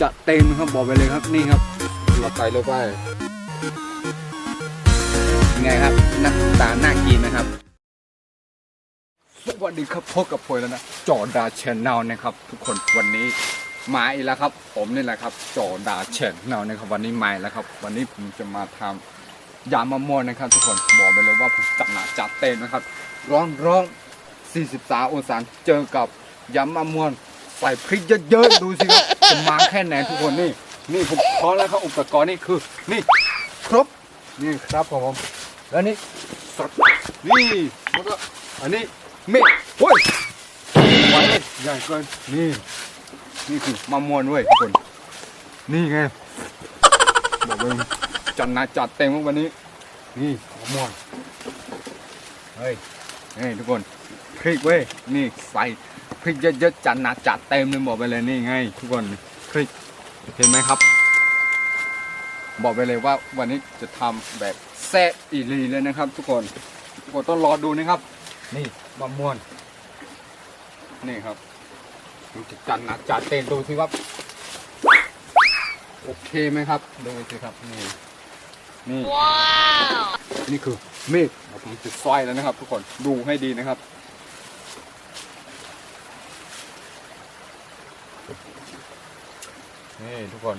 จะเต็มครับบอกไปเลยครับนี่ครับเราใส่ลงไปยังไงครับหน้าตาน่ากินนะครับ สวัสดีครับพบกับพลแล้วนะจอดาชแนลนะครับ ทุกคนวันนี้มาอีกแล้วครับ ผมนี่แหละครับจอดาชแนลนะครับ วันนี้มาอีกแล้วครับ วันนี้ผมจะมาทำยำมะม่วงนะครับ ทุกคนบอกไปเลยว่าผมจัดหนักจัดเต็มนะครับ ร้อนร้อน 43องศาเจอกับยำมะม่วงใส่พริกเยอะๆดูสิครับจะมาแค่ไหนทุกคนนี่ นี่ผมพร้อมแล้วครับอุปกรณ์นี่คือ นี่ครบนี่ครับผมแล้วนี่สดนี่แล้วก็อันนี้เม็ดโอ้ยไหวเลยใหญ่เกินนี่ นี่คือมะม่วงเว้ยทุกคน นี่ไงบอกเลยจัดหนาจัดเต็มวันนี้ นี่มะม่วงเฮ้ยเฮ้ยทุกคน พริกเว้ยนี่ใส่พริกเยอะๆจัดหนาจัดเต็มเลยบอกไปเลยนี่ไง ทุกคนพริกเห็นไหมครับ บอกไปเลยว่าวันนี้จะทำแบบแซ่บอีหลีเลยนะครับ ทุกคนทุกคนต้องรอดูนะครับ นี่มะม่วงนี่ครับมันจะจัดหนักจัดเต็มดูสิครับโอเคไหมครับดูสิครับนี่นี่นี่คือมีดเดี๋ยวผมจะซอยแล้วนะครับ ทุกคนดูให้ดีนะครับ นี่ทุกคน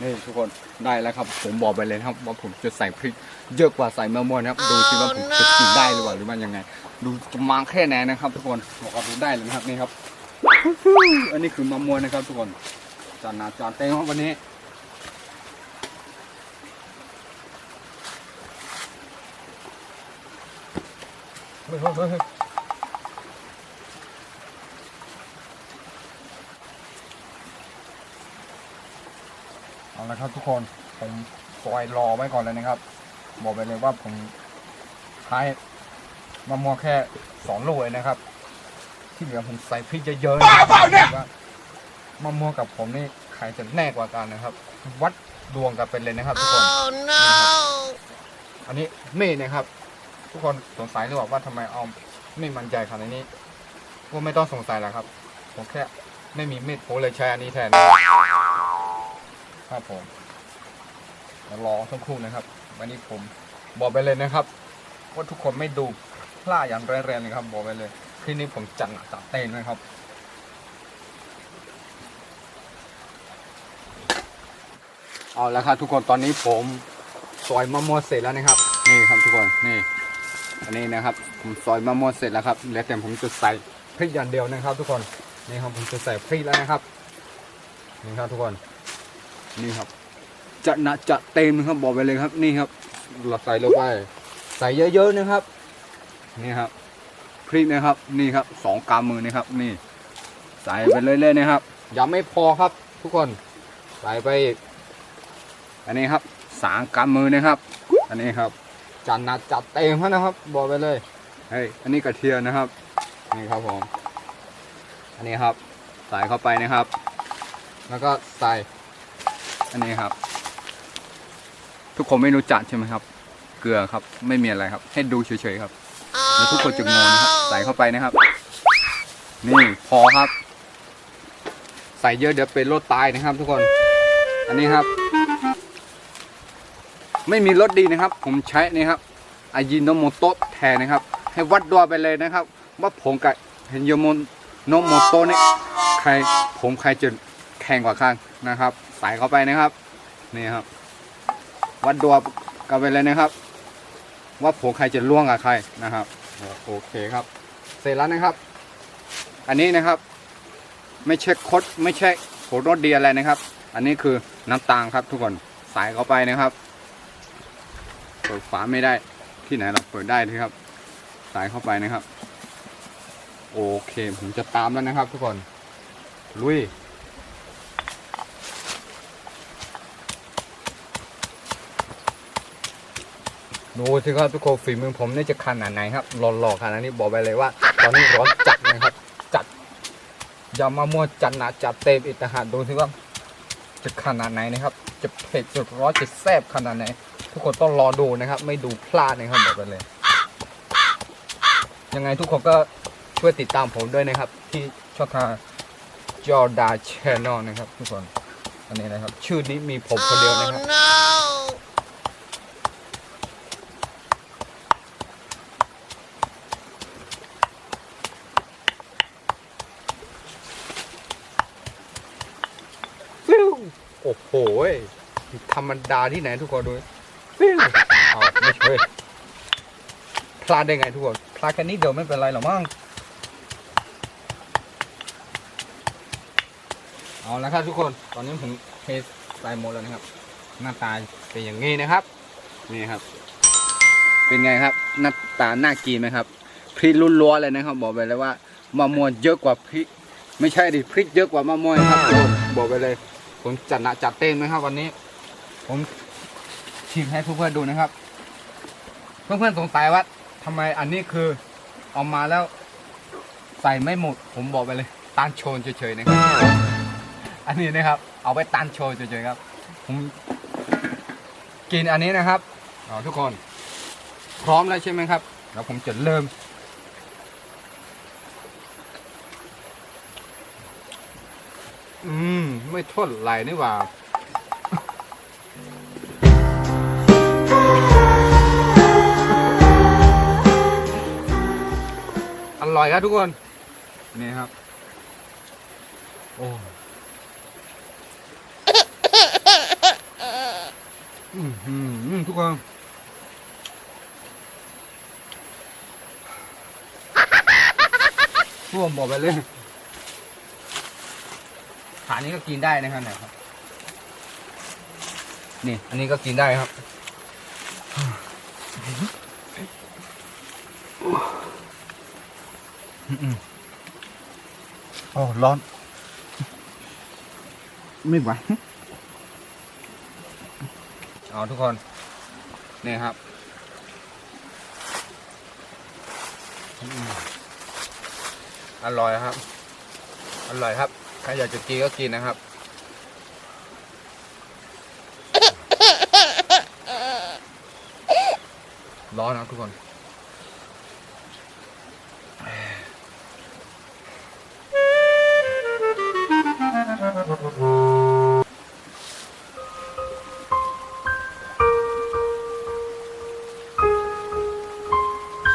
นี่ทุกคนได้แล้วครับ ผมบอกไปเลยนะครับว่าผมจะใส่พริกเยอะกว่าใส่มะม่วงนะครับ ดูสิว่าผมจะกินได้หรือเปล่าหรือว่ายังไง ดูจะมาแค่ไหนนะครับ ทุกคนบอกว่าดูได้เลยนะครับนี่ครับ อันนี้คือมะม่วงนะครับ ทุกคนจานหนาจานเต็มครับวันนี้เฮ้ยเฮ้ย เฮ้ยเฮ้ยเอาละครับทุกคนผมซอยรอไว้ก่อนเลยนะครับ บอกไปเลยว่าผมใช้มะม่วงแค่สองลูกเองนะครับ ที่เหลือผมใส่พริกเยอะๆนะครับว่ามะม่วงกับผมนี่ใครจะแน่กว่ากันนะครับ วัดดวงกันเป็นเลยนะครับ ทุกคน Oh no! อันนี้มีดนะครับ ทุกคนสงสัยหรือเปล่าว่าทำไมเอามีดมันใหญ่ขนาดนี้ก็ไม่ต้องสงสัยแล้วครับ ผมแค่ไม่มีมีดผมเลยใช้อันนี้แทน ครับผมเดี๋ยวรอสักครู่นะครับ วันนี้ผมบอกไปเลยนะครับว่าทุกคนไม่ดูพลาดอย่างแรงๆเลยครับ บอกไปเลยคลิปนี้ผมจัดหนักจัดเต็มนะครับเอาละครับทุกคนตอนนี้ผมซอยมะม่วงเสร็จแล้วนะครับ นี่ครับทุกคนนี่ อันนี้นะครับ ผมซอยมะม่วงเสร็จแล้วครับเหลือแต่ผมจะใส่พริกอย่างเดียวนะครับ ทุกคนนี่ครับผมจะใส่พริกแล้วนะครับนี่ครับทุกคน นี่ครับ จะหนะจะเต็มนะครับบอกไปเลยครับ นี่ครับเราใส่ลงไป ใส่เยอะๆนะครับ นี่ครับพริกนะครับ นี่ครับสองกำมือนะครับ นี่ ใส่ไปเรื่อยๆนะครับยังไม่พอครับ ทุกคนใส่ไป อันนี้ครับสามกำมือนะครับ อันนี้ครับจัดหนักจัดเต็มครับนะครับบอกไปเลยเฮ้ยอันนี้กระเทียมนะครับ นี่ครับผมอันนี้ครับ ใส่เข้าไปนะครับ แล้วก็ใส่ อันนี้ครับ ทุกคนไม่รู้จักใช่ไหมครับ เกลือครับ ไม่มีอะไรครับ ให้ดูเฉยๆครับแล้วทุกคนจะงงนะครับใส่เข้าไปนะครับ นี่พอครับ ใส่เยอะเดี๋ยวเป็นโรคตายนะครับ ทุกคน อันนี้ครับ ไม่มีรสดีนะครับ ผมใช้นี่ครับอายิโนโมโตะแทนนะครับ ให้วัดดวไปเลยนะครับ ว่าผมกับเฮนโยโมโนโมโตะนี่ใครผมใครจะแข่งกว่าข้างนะครับใส่เข้าไปนะครับ นี่ครับ วัดดวกันไปเลยนะครับ ว่าผมใครจะล่วงกับใครนะครับโอเคครับ เสร็จแล้วนะครับ อันนี้นะครับ ไม่ใช่คดไม่ใช่โหรสดีอะไรนะครับ อันนี้คือน้ำตาลครับทุกคนใส่เข้าไปนะครับเปิดฝาไม่ได้ที่ไหนเราเปิดได้ที่ครับใส่เข้าไปนะครับ โอเคผมจะตามแล้วนะครับ ทุกคนลุย ดูสิครับทุกคนฝีมือผมนี่จะขนาดไหนครับหล่อๆขนาดนี้บอกไปเลยว่า ตอนนี้ร้อนจัดนะครับ จัดอย่ามามัวจัดหนาจัดเต็มอีกต่าหากดูสิว่าจะขนาดไหนนะครับ จะเผ็ดจะร้อนจะแซ่บขนาดไหน ทุกคนต้องรอดูนะครับ ไม่ดูพลาดนะครับบอกไปเลย ยังไงทุกคนก็ช่วยติดตามผมด้วยนะครับ ที่ช่องทางจอดาชแนลนะครับ ทุกคนอันนี้นะครับ ชื่อนี้มีผมคนเดียวนะครับ ฟิวโอ้โห ยธรรมดาที่ไหนทุกคนดูฟิวอ้าไม่ใช่พลาดได้ไงทุกคนพลาดแค่นี้เดียวไม่เป็นไรหรอกมั้งเอาละครับทุกคนตอนนี้ผมเทใส่หมดแล้วนะครับ หน้าตาเป็นอย่างนี้นะครับ นี่ครับ เป็นไงครับ หน้าตาน่ากินไหมครับพริกล้วนๆเลยนะครับบอกไปเลยว่ามะม่วงเยอะกว่าพริกไม่ใช่ดิพริกเยอะกว่ามะม่วงครับบอกไปเลย ผมจัดหนักจัดเต็มนะครับวันนี้ ผมชิมให้เพื่อนๆดูนะครับ เพื่อนๆสงสัยว่าทำไมอันนี้คือเอามาแล้ว ใส่ไม่หมด ผมบอกไปเลยตานโชนเฉยๆนะครับ อันนี้นะครับ เอาไปตานโชนเฉยๆครับ ผมกินอันนี้นะครับเอทุกคน พร้อมแล้วใช่ไหมครับแล้วผมจะเริ่มอืม ไม่ทษไหลนี่หว่าอร่อยครับทุกคน นี่ครับ โอ้อืมทุกคนท่วมบอกไปเลย ขานี้ก็กินได้นะครับเนี่ยครับ นี่ อันนี้ก็กินได้ครับอืมๆโอ้ร้อน ไม่ไหวเอาทุกคน นี่ครับอืมอร่อยครับ อร่อยครับ ใครอยากจะกินก็กินนะครับ ร้อนนะทุกคน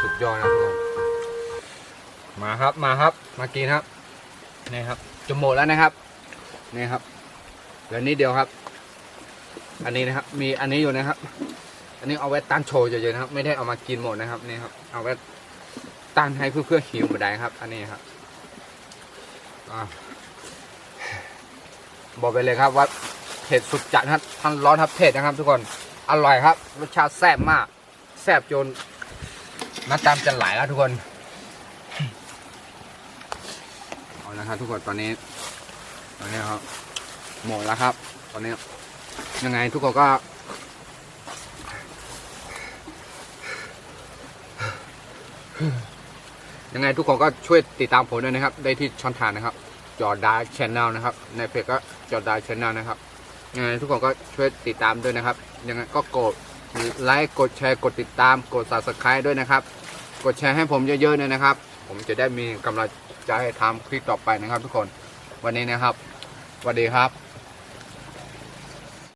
สุดยอดนะทุกคน มาครับ มาครับ มากินครับ นี่ครับ จะหมดแล้วนะครับนี่ครับเหลือนิดเดียวครับ อันนี้นะครับ มีอันนี้อยู่นะครับ อันนี้เอาไว้ตั้นโชว์เฉยๆนะครับ ไม่ได้เอามากินหมดนะครับนี่ครับ เอาไว้ตั้นให้เพื่อๆหิวมาได้ครับ อันนี้ครับอบอกไปเลยครับว่าเผ็ดสุดจัดครับทั้งร้อนครับเผ็ดนะครับ ทุกคนอร่อยครับรสชาติแซ่บมาก แซ่บจนน้ำตามจะไหลแล้วทุกคน เอาละครับทุกคนตอนนี้ตอนนี้ครับหมดแล้วครับ ตอนนี้ ยังไงทุกคนก็ ยังไงทุกคนก็ช่วยติดตามผมด้วยนะครับ ได้ที่ช่องทางนะครับ จอดาชแนลนะครับ ในเพจก็จอดาชแนลนะครับยังไงทุกคนก็ช่วยติดตามด้วยนะครับ ยังไงก็กดไลค์กดแชร์กดติดตามกด subscribe ด้วยนะครับ กดแชร์ให้ผมเยอะๆเลยนะครับ ผมจะได้มีกำลัง จะให้ทำคลิปต่อไปนะครับทุกคน วันนี้นะครับสวัสดีครับ